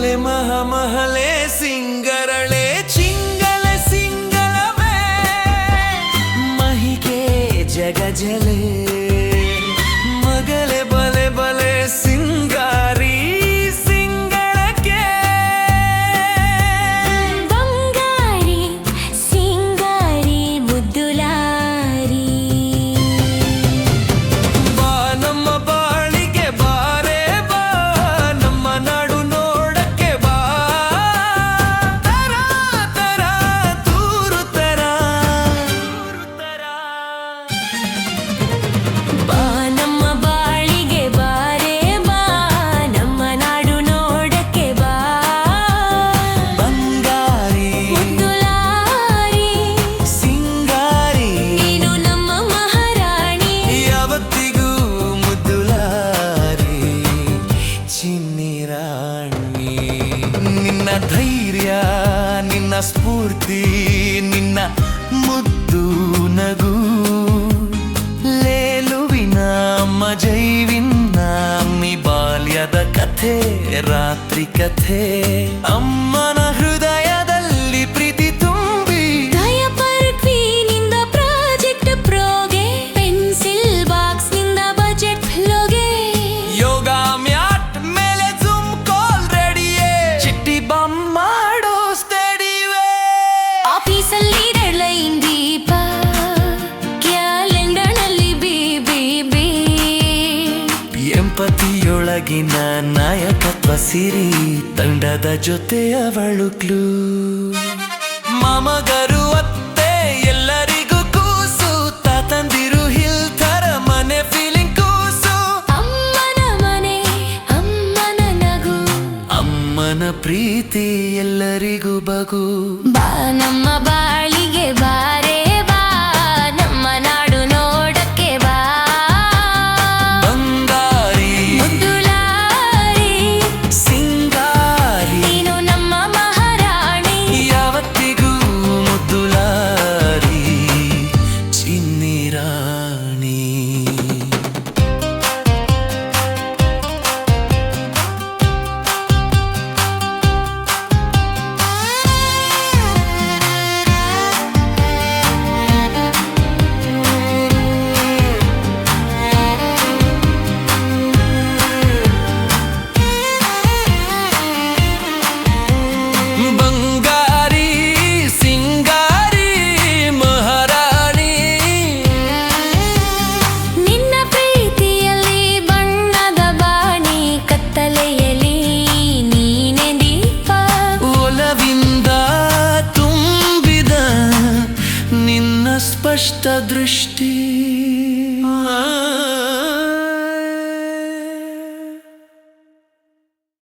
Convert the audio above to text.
महले मह महले ಸ್ಫೂರ್ತಿ ನಿನ್ನ ಮುದ್ದು ನಗು ಲೇಲುವಿನ ಮಜೈವಿನ್ನ ಬಾಲ್ಯದ ಕಥೆ ರಾತ್ರಿ ಕಥೆ ಅಮ್ಮ ಗೆಲುವಿನ ನಾಯಕತ್ವ ಸಿರಿ ತಂಡದ ಜೊತೆ ಅವಳು ಕ್ಲೂ ಮಾಮಗರು ಅತ್ತೆ ಎಲ್ಲರಿಗೂ ಕೂಸು. ತಾತಂದಿರು ಹಿಲ್ತರ ಮನೆ ಫೀಲಿಂಗ್ ಕೂಸು. ಅಮ್ಮನ ಮನೆ ಅಮ್ಮನ ನಗು. ಅಮ್ಮನ ಪ್ರೀತಿ ಎಲ್ಲರಿಗೂ ಬಗು. ಬಾ ನಮ್ಮ ಬಾಳಿಗೆ ಬಾ ष्टदृष्टि